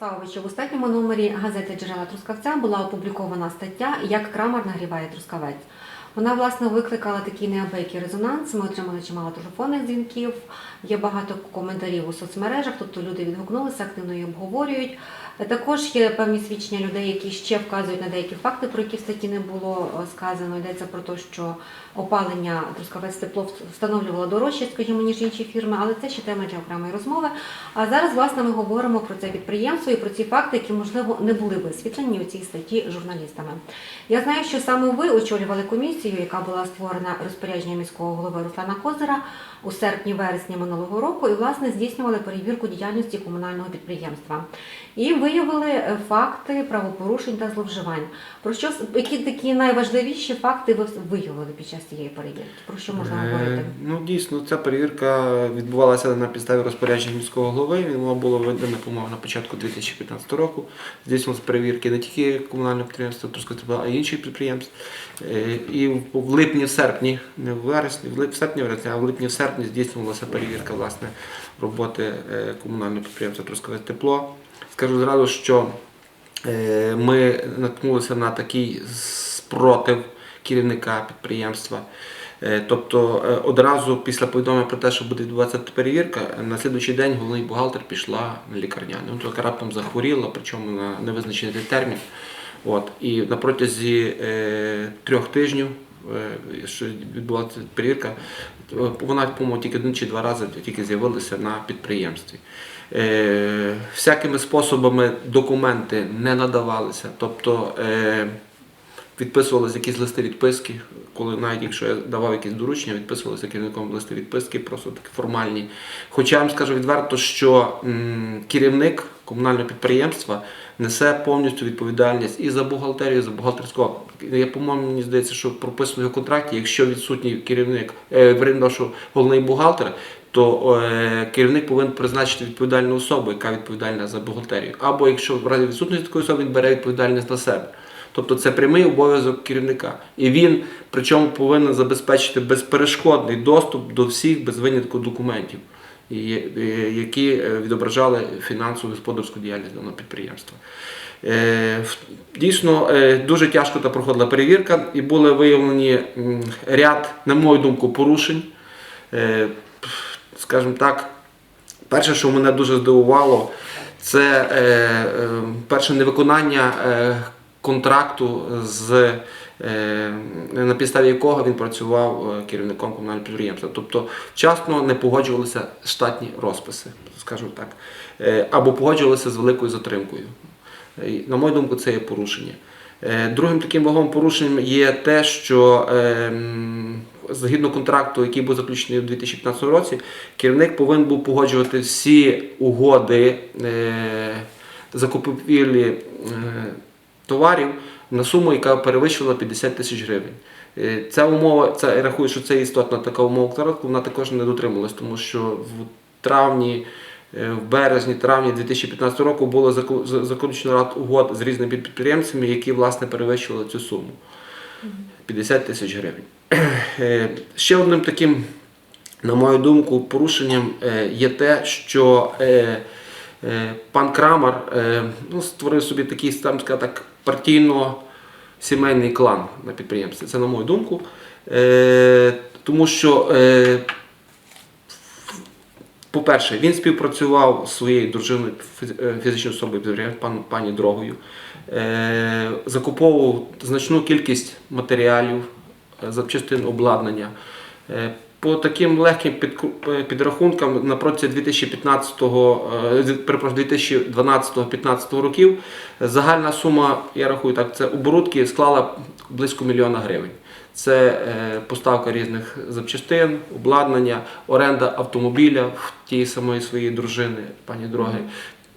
Ярославовичу, в останньому номері газети Джерела Трускавця була опублікована стаття Як крамар нагріває трускавець. Вона власне викликала такий неабиякий резонанс. Ми отримали чимало телефонних дзвінків, є багато коментарів у соцмережах, тобто люди відгукнулися, активно її обговорюють. Також є певні свідчення людей, які ще вказують на деякі факти, про які в статті не було е, сказано. Йдеться про те, що опалення трускавець тепло встановлювало дорожче, скажімо, ніж інші фірми, але це ще тема для окремої розмови. А зараз, власне, ми говоримо про це підприємство і про ці факти, які, можливо, не були висвітлені у цій статті журналістами. Я знаю, що саме ви очолювали комісію, яка була створена розпорядженням міського голови Руслана Козира у серпні-вересні минулого року, і власне здійснювали перевірку діяльності комунального підприємства. І виявили е, факти правопорушень та зловживань. Про що які такі найважливіші факти ви виявили під час цієї перевірки? Про що можна Е, говорити? Ну дійсно, ця перевірка відбувалася на підставі розпорядження міського голови. Воно було введено, по-моєму, на початку 2015 року. Здійснювалися перевірки не тільки комунального підприємства Трускавця, а й інших підприємств. Е, І в- липні, в серпні, не в вересні, в серпні, вересні, а в липні, в серпні здійснювалася перевірка власне роботи е, комунального підприємства Трускавець Тепло. Скажу зразу, що е, ми наткнулися на такий спротив керівника підприємства. Е, Тобто е, одразу після повідомлення про те, що буде відбуватися перевірка, на слідуючий день головний бухгалтер пішла на лікарняний. Ну, тільки раптом захворіла, причому на невизначений термін. От. І на протязі е, трьох тижнів, е, що відбувалася перевірка, вона, по-моєму, тільки один чи два рази тільки з'явилася на підприємстві. Е, всякими способами документи не надавалися. Тобто е, відписувалися якісь листи відписки, коли навіть якщо я давав якісь доручення, відписувалися керівником листи відписки, просто такі формальні. Хоча я вам скажу відверто, що керівник комунального підприємства несе повністю відповідальність і за бухгалтерію, і за бухгалтерського. Я, по-моєму, мені здається, що прописано в контракті, якщо відсутній керівник, е, що головний бухгалтер, то е, керівник повинен призначити відповідальну особу, яка відповідальна за бухгалтерію. Або якщо в разі відсутності такої особи, він бере відповідальність на себе. Тобто це прямий обов'язок керівника. І він причому повинен забезпечити безперешкодний доступ до всіх без винятку документів, е, які е, відображали фінансову господарську діяльність даного підприємства. Дійсно, дуже тяжко та проходила перевірка, і були виявлені ряд, на мою думку, порушень. Скажімо так, перше, що мене дуже здивувало, це е, е, перше невиконання е, контракту, з, на підставі якого він працював керівником комунального підприємства. Тобто вчасно не погоджувалися штатні розписи, скажімо так, або погоджувалися з великою затримкою. На мою думку, це є порушення. Другим таким вагомим порушенням є те, що е, м, згідно контракту, який був заключений у 2015 році, керівник повинен був погоджувати всі угоди е, закупівлі е, товарів на суму, яка перевищувала 50 тисяч гривень. Е, Ця умова, це я рахую, що це істотна така умова контракту, вона також не дотрималась, тому що в травні. В березні, травні 2015 року було заключено ряд угод з різними підприємцями, які власне перевищували цю суму 50 тисяч гривень. Е, Ще одним таким, на мою думку, порушенням е, є те, що е, пан Крамар ну, створив собі такий, там так, партійно-сімейний клан на підприємстві. Це на мою думку. Тому що по-перше, він співпрацював зі своєю дружиною фізичною особою пані Дрогою, закуповував значну кількість матеріалів, запчастин обладнання. Е, По таким легким е, підрахункам на протязі 2015, е, з- перепрошую, 2012-2015 років е, загальна сума, я рахую так, це оборудки склала близько мільйона гривень. Це е, поставка різних запчастин, обладнання, оренда автомобіля в тієї самої своєї дружини, пані Дроги.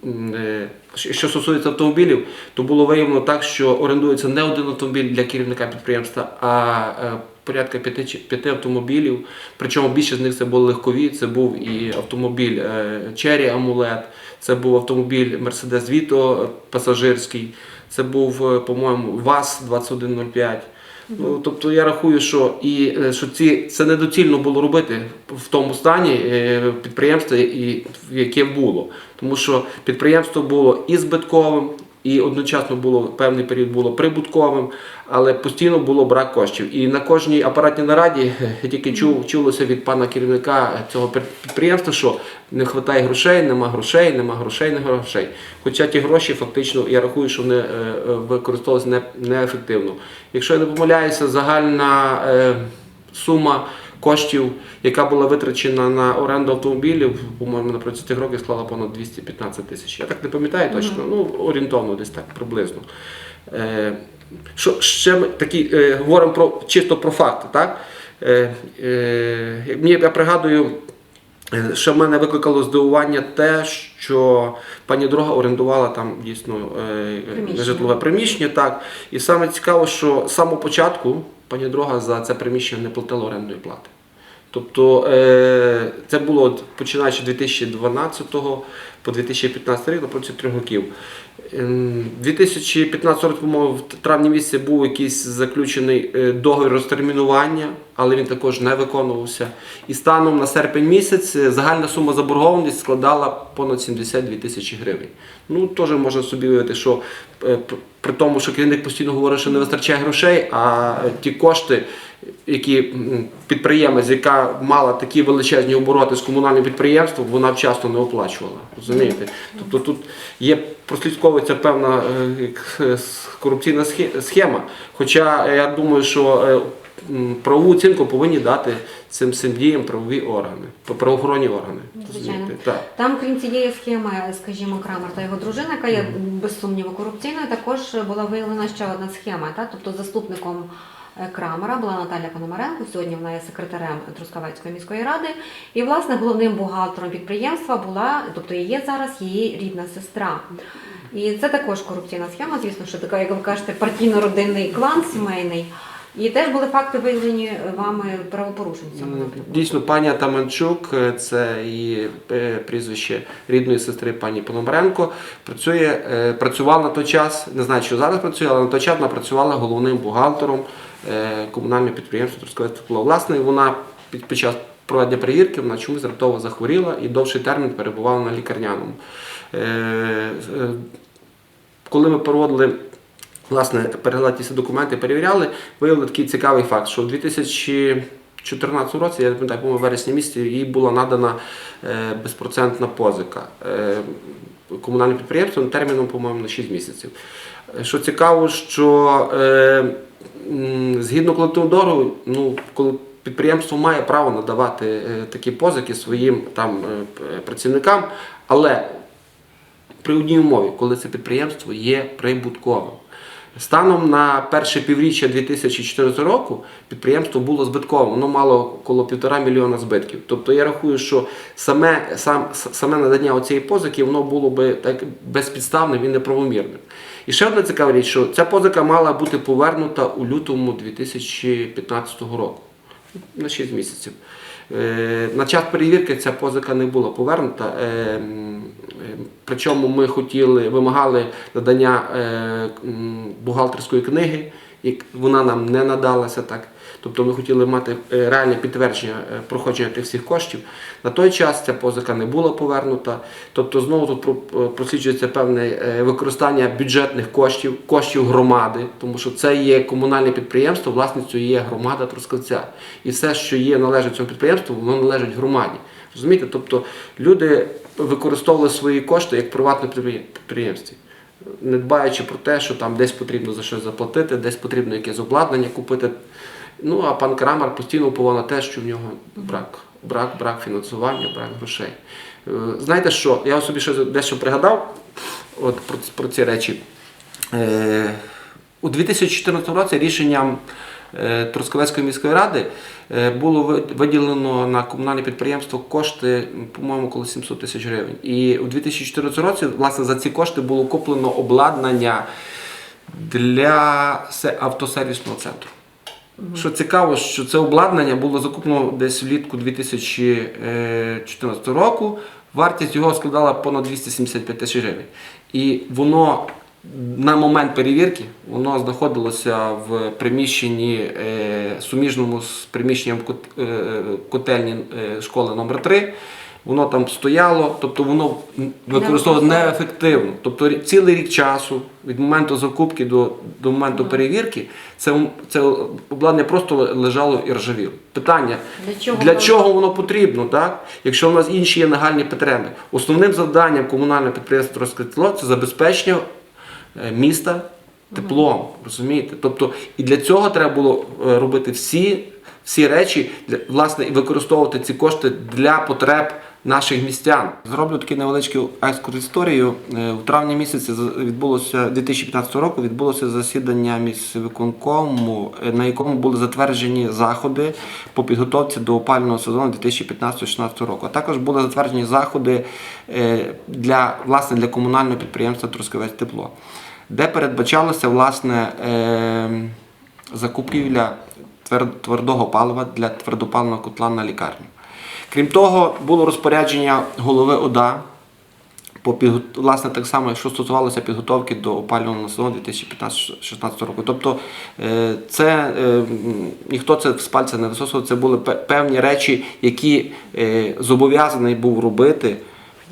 Е, що- стосується автомобілів, то було виявлено так, що орендується не один автомобіль для керівника підприємства, а е, порядка п'яти, автомобілів. Причому більше з них це були легкові. Це був і автомобіль Cherry Амулет, це був автомобіль Mercedes Vito е, пасажирський, це був, по-моєму, ВАЗ 2105. Ну, тобто я рахую, що і е, що ці це недоцільно було робити в тому стані е, підприємства, яке було. Тому що підприємство було і збитковим, і одночасно було певний період було прибутковим, але постійно було брак коштів. І на кожній апаратній нараді я тільки чув, чулося від пана керівника цього підприємства, що не вистачає грошей, нема грошей, нема грошей, нема грошей. Хоча ті гроші фактично я рахую, що вони е, е, використовувалися неефективно. Якщо я не помиляюся, загальна е, сума коштів, яка була витрачена на оренду автомобілів, по-моєму, на протязі цих років склала понад 215 тисяч. Я так не пам'ятаю точно, ну орієнтовно десь так приблизно. Е, що ще ми такі е, говоримо про чисто про факти, так? Е, е, я пригадую. Що в мене викликало здивування те, що пані дорога орендувала там дійсно е, Приміщення. житлове приміщення. Так. І саме цікаво, що з самого початку пані дорога за це приміщення не платила орендної плати. Тобто е, це було починаючи з 2012 по 2015 рік, на протязі трьох років. Ем, 2015 року, по-моєму, в травні місяці був якийсь заключений е, договір розтермінування, але він також не виконувався. І станом на серпень місяць е, загальна сума заборгованості складала понад 72 тисячі гривень. Ну, теж можна собі уявити, що е, при тому, що керівник постійно говорить, що не вистачає грошей, а ті кошти, які підприємець, яка мала такі величезні обороти з комунальним підприємством, вона вчасно не оплачувала. Розумієте? Тобто тут є прослідковується певна е, е, корупційна схе- схема. Хоча я думаю, що е, правову оцінку повинні дати цим всім діям правові органи, правоохоронні органи. Звичайно. Так. Там, крім цієї схеми, скажімо, Крамер та його дружина, яка є без сумніву корупційною, також була виявлена ще одна схема. Та? Тобто заступником Крамера була Наталя Пономаренко, сьогодні вона є секретарем Трускавецької міської ради. І, власне, головним бухгалтером підприємства була, тобто є зараз її рідна сестра. І це також корупційна схема, звісно, що така, як ви кажете, партійно-родинний клан сімейний. І теж були факти виявлені вами правопорушень в цьому напрямку. Дійсно, пані Атаманчук, е, це її е, прізвище рідної сестри пані Пономаренко, працює, е, працювала на той час, не знаю, що зараз працює, але на той час вона працювала головним бухгалтером е, комунального підприємства тепло. Власне, вона під, під час проведення перевірки вона чомусь раптово захворіла і довший термін перебувала на лікарняному. Е, е, коли ми проводили власне, переглядали всі документи, перевіряли, виявили такий цікавий факт, що в 2014 році, я не пам'ятаю, по-моєму, вересні місяці, їй була надана безпроцентна позика комунальним підприємством терміном, по-моєму, на 6 місяців. Е, Що цікаво, що е, згідно колективного договору, ну, коли підприємство має право надавати е, такі позики своїм там е, працівникам, але при одній умові, коли це підприємство є прибутковим. Станом на перше півріччя 2014 року підприємство було збитковим, воно мало коло півтора мільйона збитків. Тобто я рахую, що саме, сам, саме надання цієї позики воно було би так безпідставним і неправомірним. І ще одна цікава річ, що ця позика мала бути повернута у лютому 2015 року на 6 місяців. Е, На час перевірки ця позика не була повернута. Е, е, Причому ми хотіли, вимагали надання бухгалтерської книги, як вона нам не надалася так. Тобто ми хотіли мати е, реальне підтвердження е, проходження тих всіх коштів. На той час ця позика не була повернута. Тобто знову тут е, просліджується певне використання бюджетних коштів, коштів громади, тому що це є комунальне підприємство, власницю є громада Трускавця. І все, що є належить цьому підприємству, воно належить громаді. Розумієте? Тобто люди використовували свої кошти як приватне підприємство. Не дбаючи про те, що там десь потрібно за щось заплатити, десь потрібно якесь обладнання купити. Ну а пан Крамар постійно уповав на те, що в нього брак, брак, брак фінансування, брак грошей. Е, Знаєте що? Я собі ще дещо пригадав от про, про ці речі. Е, у 2014 році рішенням Трускавецької міської ради е, було виділено на комунальне підприємство кошти, по-моєму, коло 700 тисяч гривень. І у 2014 році, власне, за ці кошти було куплено обладнання для автосервісного центру. Що цікаво, що це обладнання було закуплено десь влітку 2014 року. Вартість його складала понад 275 тисяч гривень. І воно на момент перевірки воно знаходилося в приміщенні е, суміжному з приміщенням е, котельні е, школи номер 3 Воно там стояло, тобто воно використовувалося неефективно. Тобто цілий рік часу від моменту закупки до, до моменту перевірки це, це обладнання просто лежало і ржавіло. Питання, Для чого для чого воно потрібно, так? якщо в нас інші є нагальні потреби. Основним завданням комунального підприємства «Розкритило» це забезпечення міста теплом. Розумієте? Тобто, і для цього треба було е, робити всі, всі речі, для, власне, і використовувати ці кошти для потреб наших містян. Зроблю такий невеличкий екскурс історію. Е, У травні місяці відбулося 2015 року відбулося засідання міськвиконкому, е, на якому були затверджені заходи по підготовці до опального сезону 2015-2016 року. А також були затверджені заходи е, для власне для комунального підприємства Трускавець Тепло, де передбачалося власне е, закупівля твер- твердого палива для твердопаливного котла на лікарню. Крім того, було розпорядження голови ОДА по власне так само, що стосувалося підготовки до опалювального сезону 2015-2016 року. Тобто е, це е, ніхто це з пальця не висосував, це були певні речі, які е, зобов'язаний був робити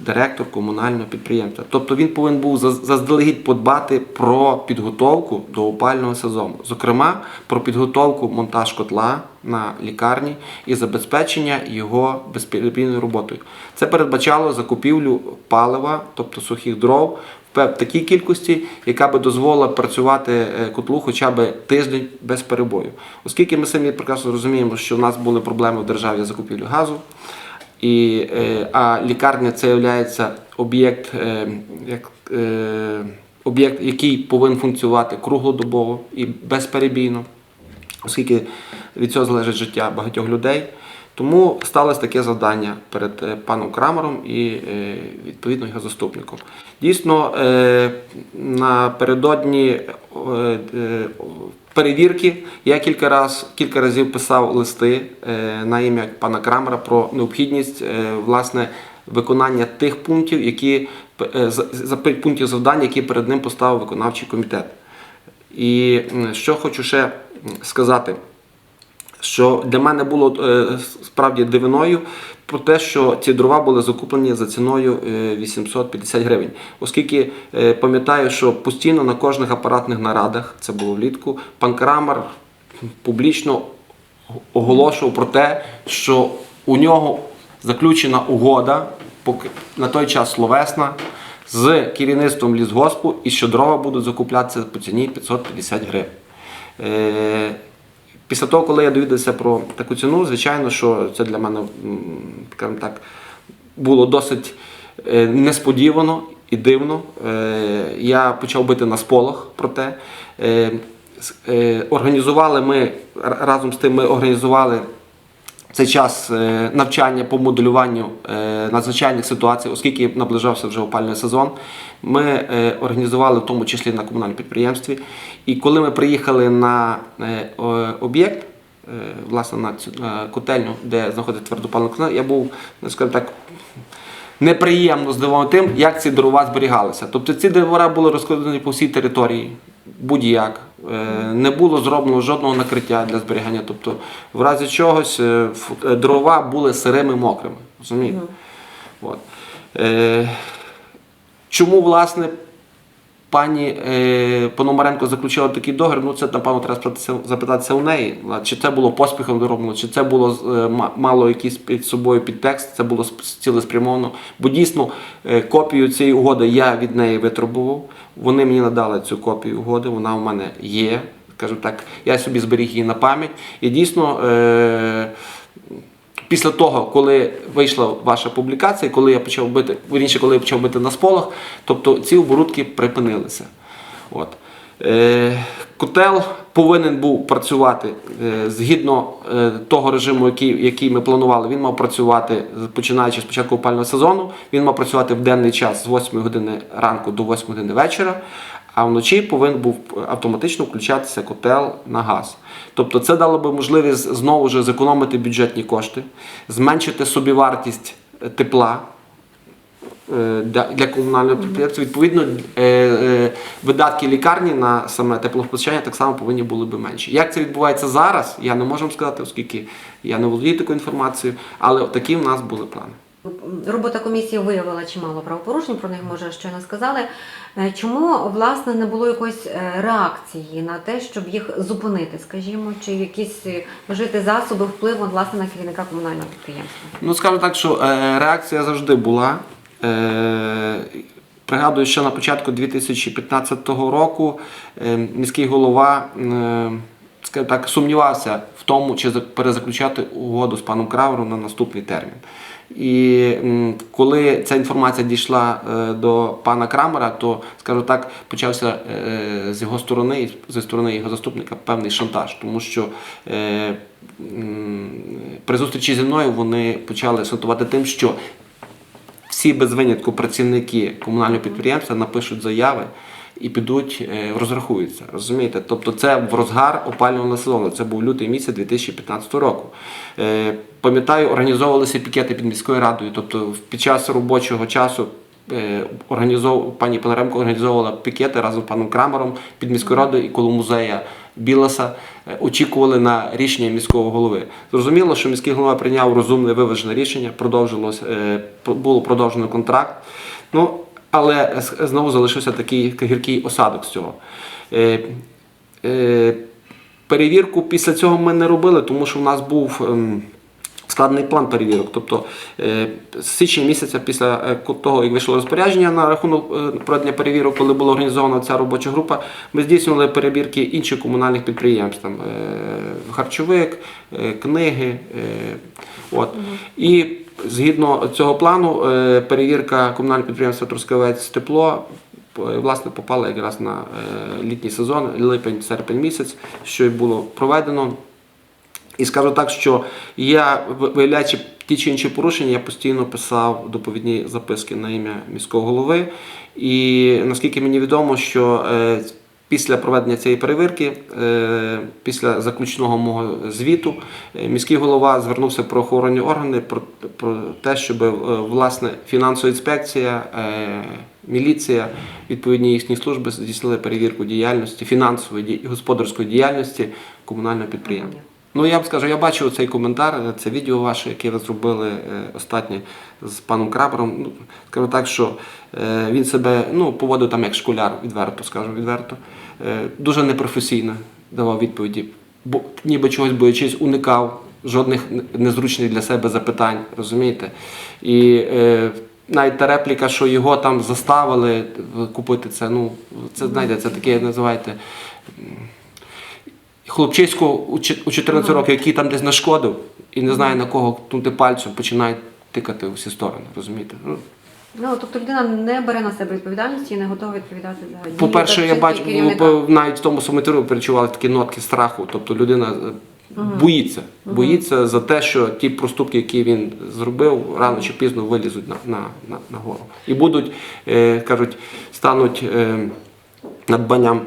директор комунального підприємства. Тобто він повинен був заз- заздалегідь подбати про підготовку до опального сезону. Зокрема, про підготовку монтаж котла на лікарні і забезпечення його безперебійною роботою. Це передбачало закупівлю палива, тобто сухих дров, в такій кількості, яка би дозволила працювати е, котлу хоча б тиждень без перебою. Оскільки ми самі прекрасно розуміємо, що в нас були проблеми в державі з закупівлею газу. І, е, а лікарня це є об'єкт, е, як, е, об'єкт, який повинен функціонувати круглодобово і безперебійно, оскільки від цього залежить життя багатьох людей. Тому сталося таке завдання перед паном Крамером і відповідно його заступником. Дійсно, напередодні перевірки я кілька, раз, кілька разів писав листи е, на ім'я пана Крамера про необхідність е, власне виконання тих пунктів, які е, за- пунктів завдань, які перед ним поставив виконавчий комітет. І що хочу ще сказати що для мене було е, справді дивиною про те, що ці дрова були закуплені за ціною е, 850 гривень. Оскільки е, пам'ятаю, що постійно на кожних апаратних нарадах, це було влітку, пан Крамер публічно оголошував про те, що у нього заключена угода, на той час словесна, з керівництвом лісгоспу, і що дрова будуть закуплятися по ціні 550 гривень. Після того, коли я довідався про таку ціну, звичайно, що це для мене, так, було досить е, несподівано і дивно. Е, Я почав бити на сполох про те. Е, Організували ми разом з тим, ми організували в цей час е, навчання по моделюванню е, надзвичайних ситуацій, оскільки наближався вже опальний сезон. Ми е, організували в тому числі на комунальному підприємстві. І коли ми приїхали на об'єкт, власне на цю котельню, де знаходиться твердопаливна котельня, я був, ну, скажімо так, неприємно здивований тим, як ці дрова зберігалися. Тобто ці дрова були розкладені по всій території, будь-як. Е, Не було зроблено жодного накриття для зберігання. Тобто, в разі чогось е, е, дрова були сирими мокрими. Розумієте? От. Е, Чому, власне, пані е, Пономаренко заключила такий договір? Ну, це, напевно, треба запитатися у неї. Чи це було поспіхом зроблено, чи це було е, мало якийсь під собою підтекст, це було цілеспрямовано. Бо дійсно е, копію цієї угоди я від неї витребував. Вони мені надали цю копію угоди, вона у мене є. Скажімо так, я собі зберіг її на пам'ять. І дійсно. Е, Після того, коли вийшла ваша публікація, коли я почав бити, вірніше, коли я почав бити на сполох, тобто ці оборудки припинилися. От. Е, котел повинен був працювати е, згідно е, того режиму, який, який ми планували. Він мав працювати починаючи з початку опального сезону. Він мав працювати в денний час з 8 години ранку до 8 години вечора. А вночі повинен був автоматично включатися котел на газ. Тобто це дало би можливість знову ж зекономити бюджетні кошти, зменшити собівартість е, тепла, для, комунального підприємства. Відповідно, видатки лікарні на саме теплопостачання так само повинні були би менші. Як це відбувається зараз, я не можу вам сказати, оскільки я не володію такою інформацією, але такі в нас були плани. Робота комісії виявила чимало правопорушень, про них може щойно сказали. Е, Чому власне не було якоїсь е, реакції на те, щоб їх зупинити, скажімо, чи якісь е, вжити засоби впливу власне на керівника комунального підприємства? Ну, скажу так, що е, реакція завжди була. Пригадую, що на початку 2015 року е, міський голова е, так, сумнівався в тому, чи за- перезаключати угоду з паном Кравером на наступний термін. І коли ця інформація дійшла е, до пана Крамера, то, скажу так, почався з його сторони, зі сторони його заступника певний шантаж, тому що при зустрічі зі мною вони почали шантувати тим, що всі без винятку працівники комунального підприємства напишуть заяви і підуть, е, розрахуються. Розумієте? Тобто це в розгар опалювального сезону. Це був лютий місяць 2015 року. Е, Пам'ятаю, організовувалися пікети під міською радою. Тобто під час робочого часу е, організов... пані Пономаренко організовувала пікети разом з паном Крамером під міською радою і коло музея Білоса. Е, Очікували на рішення міського голови. Зрозуміло, що міський голова прийняв розумне виважене рішення, продовжилось, е, було продовжено контракт. Ну, але знову залишився такий гіркий осадок з цього. Е, перевірку після цього ми не робили, тому що в нас був. Складний план перевірок. Тобто е, з січня місяця після е, того, як вийшло розпорядження на рахунок е, проведення перевірок, коли була організована ця робоча група, ми здійснювали перевірки інших комунальних підприємств, там, харчовик, книги. От. І згідно цього плану, перевірка комунального підприємства Трускавець тепло власне попала якраз на літній сезон, липень-серпень місяць, що й було проведено. І скажу так, що я, виявляючи ті чи інші порушення, я постійно писав доповідні записки на ім'я міського голови. І наскільки мені відомо, що е, після проведення цієї перевірки, е, після заключного мого звіту, е, міський голова звернувся в правоохоронні органи про, про те, щоб власне фінансова інспекція, міліція, відповідні їхні служби здійснили перевірку діяльності, фінансової і господарської діяльності комунального підприємства. Ну, я б скажу, я бачив цей коментар, е, це відео ваше, яке ви зробили е, останнє з паном Крабером. Ну, скажу так, що е, він себе ну, поводив там як школяр, відверто, скажу відверто. Дуже непрофесійно давав відповіді, бо ніби чогось боячись, уникав жодних незручних для себе запитань, розумієте? І е, навіть та репліка, що його там заставили купити це, ну, це знаєте, це таке називаєте хлопчисько у 14 років, який там десь нашкодив і не знає на кого ткнути пальцем, починає тикати у всі сторони, розумієте? Ну, Ну тобто людина не бере на себе відповідальності і не готова відповідати за дії По-перше, та я вчинки бачу, керівника. ну, навіть в тому самотеру перечували такі нотки страху. Тобто людина е, боїться, боїться за те, що ті проступки, які він зробив, рано чи пізно вилізуть на, на, на, на гору. І будуть, е, кажуть, стануть е, надбанням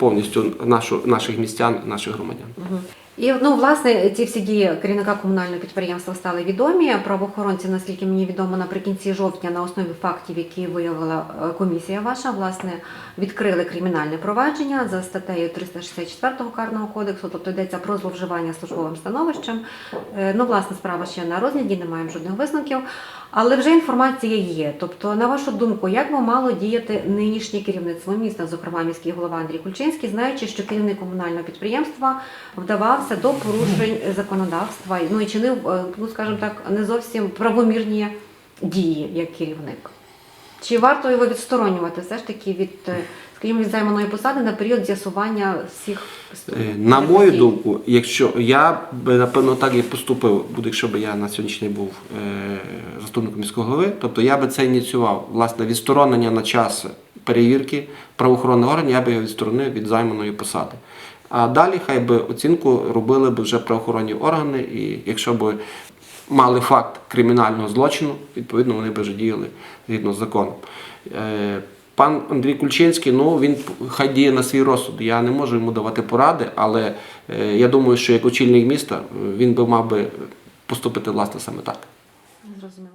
повністю нашу, наших містян, наших громадян. І ну, власне, ці всі дії керівника комунального підприємства стали відомі. Правоохоронці, наскільки мені відомо, наприкінці жовтня на основі фактів, які виявила е, комісія ваша, власне, відкрили кримінальне провадження за статтею 364 карного кодексу, тобто йдеться про зловживання службовим становищем. Е, Ну, власне, справа ще на розгляді, не маємо жодних висновків. Але вже інформація є. Тобто, на вашу думку, як би мало діяти нинішнє керівництво міста, зокрема міський голова Андрій Кульчинський, знаючи, що керівник комунального підприємства вдавався до порушень законодавства, ну і чинив, е, ну скажімо так, не зовсім правомірні дії як керівник. Чи варто його відсторонювати все ж таки від, е, від займаної посади на період з'ясування всіх Е, На мою думку, якщо я би напевно так і поступив, буде, якщо б я на сьогоднішній був е, заступником міського голови, тобто я би це ініціював. Власне, відсторонення на час перевірки правоохоронних органів, я би його відсторонив від займаної посади. А далі хай би оцінку робили б вже правоохоронні органи, і якщо б мали факт кримінального злочину, відповідно вони б вже діяли згідно з законом. Пан Андрій Кульчинський, ну він хай діє на свій розсуд. Я не можу йому давати поради, але е, я думаю, що як очільник міста е, він би мав би поступити власне саме так. Зрозуміло.